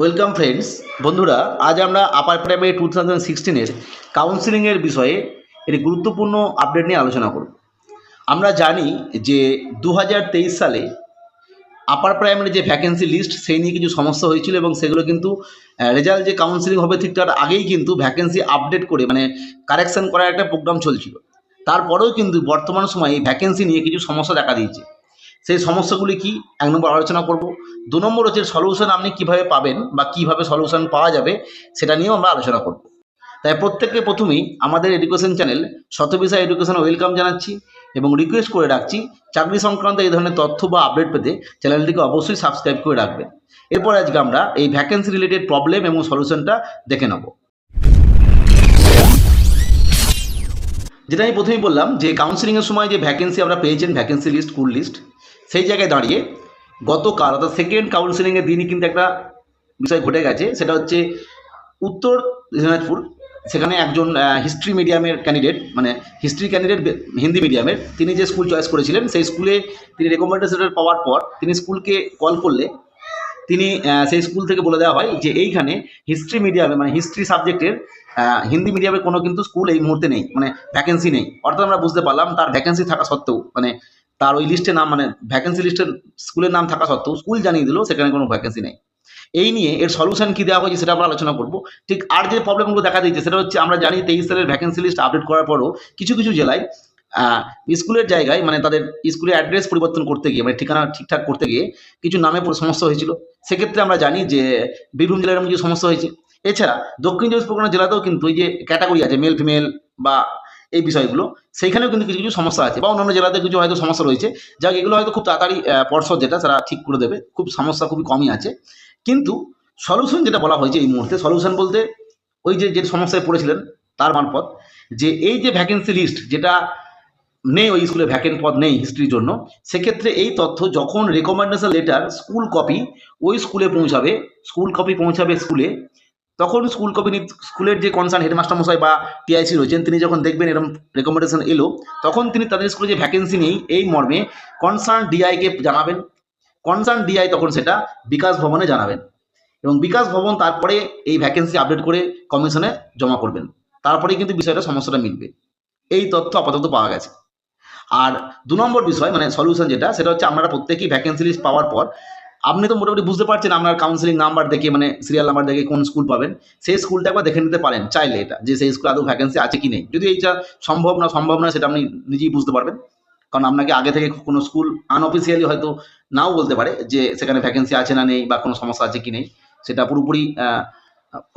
Welcome friends বন্ধুরা, আজ আমরা আপার প্রাইমারি টু থাউজেন্ড সিক্সটিনের কাউন্সিলিংয়ের বিষয়ে একটি গুরুত্বপূর্ণ আপডেট নিয়ে আলোচনা করব। আমরা জানি যে দু হাজার তেইশ সালে আপার প্রাইমারি যে ভ্যাকেন্সি লিস্ট সেই নিয়ে কিছু সমস্যা হয়েছিল এবং সেগুলো কিন্তু রেজাল্ট যে কাউন্সিলিং হবে ঠিক তার আগেই কিন্তু ভ্যাকেন্সি আপডেট করে মানে কারেকশন করার একটা প্রোগ্রাম চলছিল। তারপরেও কিন্তু বর্তমান সময়ে এই ভ্যাকেন্সি নিয়ে কিছু সমস্যা দেখা দিয়েছে। সেই সমস্যাগুলি কি? এক নম্বর আলোচনা করব। দু নম্বর হচ্ছে সলিউশন আপনি কীভাবে পাবেন বা কীভাবে সলিউশন পাওয়া যাবে সেটা নিয়েও আমরা আলোচনা করব। তাই প্রত্যেককে প্রথমেই আমাদের এডুকেশন চ্যানেল শতবিষয় এডুকেশন ওয়েলকাম জানাচ্ছি এবং রিকোয়েস্ট করে রাখছি চাকরি সংক্রান্ত এই ধরনের তথ্য বা আপডেট পেতে চ্যানেলটিকে অবশ্যই সাবস্ক্রাইব করে রাখবেন। এরপর আজকে আমরা এই ভ্যাকেন্সি রিলেটেড প্রবলেম এবং সলিউশনটা দেখে নেব। যেটা আমি প্রথমেই বললাম যে কাউন্সিলিংয়ের সময় যে ভ্যাকেন্সি আমরা পেয়েছেন ভ্যাকেন্সি লিস্ট কুল লিস্ট সেই জায়গায় দাঁড়িয়ে গতকাল অর্থাৎ সেকেন্ড কাউন্সিলিংয়ের দিনই কিন্তু একটা বিষয় ঘটে গেছে, সেটা হচ্ছে উত্তর দিনাজপুর, সেখানে একজন হিস্ট্রি মিডিয়ামের ক্যান্ডিডেট মানে হিস্ট্রি ক্যান্ডিডেট হিন্দি মিডিয়ামের তিনি যে স্কুল চয়েস করেছিলেন, সেই স্কুলে তিনি রেকমেন্ডেশন পাওয়ার পর তিনি স্কুলকে কল করলে তিনি সেই স্কুল থেকে বলে দেওয়া হয় যে এইখানে হিস্ট্রি মিডিয়ামে মানে হিস্ট্রি সাবজেক্টের হিন্দি মিডিয়ামের কোনো কিন্তু স্কুল এই মুহূর্তে নেই মানে ভ্যাকেন্সি নেই। অর্থাৎ আমরা বুঝতে পারলাম তার ভ্যাকেন্সি থাকা সত্ত্বেও মানে তার ওই লিস্টে নাম মানে ভ্যাকেন্সি লিস্টের স্কুলের নাম থাকা সত্ত্বেও স্কুল জানিয়ে দিল সেখানে কোনো ভ্যাকেন্সি নেই। এই নিয়ে এর সলিউশন কী দেওয়া হয়েছে সেটা আমরা আলোচনা করব। ঠিক আর যে প্রবলেমগুলো দেখা দিয়েছে সেটা হচ্ছে আমরা জানি তেইশ সালের ভ্যাকেন্সি লিস্ট আপডেট করার পরও কিছু কিছু জেলায় স্কুলের জায়গায় মানে তাদের স্কুলের অ্যাড্রেস পরিবর্তন করতে গিয়ে মানে ঠিকানা ঠিকঠাক করতে গিয়ে কিছু নামে সমস্যা হয়েছিল। সেক্ষেত্রে আমরা জানি যে বীরভূম জেলার কিছু সমস্যা হয়েছে। এছাড়া দক্ষিণ চব্বিশ পরগনা জেলাতেও কিন্তু এই যে ক্যাটাগরি আছে মেল ফিমেল বা এই বিষয়গুলো। সেইখানেও কিন্তু কিছু কিছু সমস্যা আছে বা অন্যান্য জেলাতে কিছু হয়তো সমস্যা রয়েছে। যাক, এগুলো হয়তো খুব তাড়াতাড়ি পর্ষদ যেটা, তারা ঠিক করে দেবে। খুব সমস্যা খুবই কমই আছে। কিন্তু সলিউশন যেটা বলা হয়েছে এই মুহূর্তে, সলিউশন বলতে ওই যে যে সমস্যায় পড়েছিলেন তার মারফত, যে এই যে ভ্যাকেন্সি লিস্ট যেটা নেই, ওই স্কুলে ভ্যাকেন্ট পদ নেই হিস্ট্রির জন্য, সেক্ষেত্রে এই তথ্য যখন রেকমেন্ডেশন লেটার স্কুল কপি ওই স্কুলে পৌঁছাবে স্কুল কপি পৌঁছাবে স্কুলে তখন স্কুল কপি স্কুলের যে কনসার্ন হেডমাস্টার মশাই বা টিআইসি রয়েছেন, তিনি যখন দেখবেন এরকম রেকমেন্ডেশন এলো, তখন তিনি তাদের স্কুলে যে ভ্যাকেন্সি নেই, এই মর্মে কনসার্ন ডিআইকে জানাবেন। কনসার্ন ডিআই তখন সেটা বিকাশ ভবনে জানাবেন এবং বিকাশ ভবন তারপরে এই ভ্যাকেন্সি আপডেট করে কমিশনে জমা করবেন। তারপরেই কিন্তু বিষয়টা, সমস্যাটা মিটবে। এই তথ্য আপাতত পাওয়া গেছে। আর দু নম্বর বিষয় মানে সলিউশন যেটা, সেটা হচ্ছে আপনারা প্রত্যেকেই ভ্যাকেন্সি লিস্ট পাওয়ার পর আপনি তো মোটামুটি বুঝতে পারছেন আপনার কাউন্সিলিং নাম্বার দেখে মানে সিরিয়াল নাম্বার দেখে কোন স্কুল পাবেন। সেই স্কুলটা একবার দেখে নিতে পারেন, চাইলে এটা, যে সেই স্কুলে আদৌ ভ্যাকেন্সি আছে কি নেই। যদি এইটা সম্ভব না সম্ভব না, সেটা আপনি নিজেই বুঝতে পারবেন। কারণ আপনাকে আগে থেকে কোনো স্কুল আনঅফিসিয়ালি হয়তো নাও বলতে পারে যে সেখানে ভ্যাকেন্সি আছে না নেই বা কোনো সমস্যা আছে কি নেই। সেটা পুরোপুরি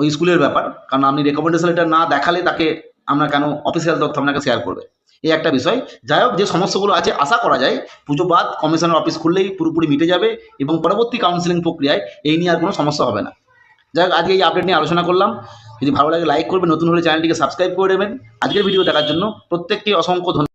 ওই স্কুলের ব্যাপার। কারণ আপনি রেকমেন্ডেশন লেটার না দেখালে তাকে আমরা কেন অফিসিয়াল তথ্য আপনাকে শেয়ার করবে? এই একটা বিষয়। যাই হোক, যে সমস্যাগুলো আছে, আশা করা যায়, পুজো বাদ, কমিশনের অফিস খুললেই পুরোপুরি মিটে যাবে এবং পরবর্তী কাউন্সিলিং প্রক্রিয়ায় এই নিয়ে আর কোনো সমস্যা হবে না। যাই হোক, আজকে এই আপডেট নিয়ে আলোচনা করলাম। যদি ভালো লাগে লাইক করবেন, নতুন হলে চ্যানেলটিকে সাবস্ক্রাইব করে দেবেন। আজকের ভিডিও দেখার জন্য প্রত্যেককে অসংখ্য ধন্যবাদ।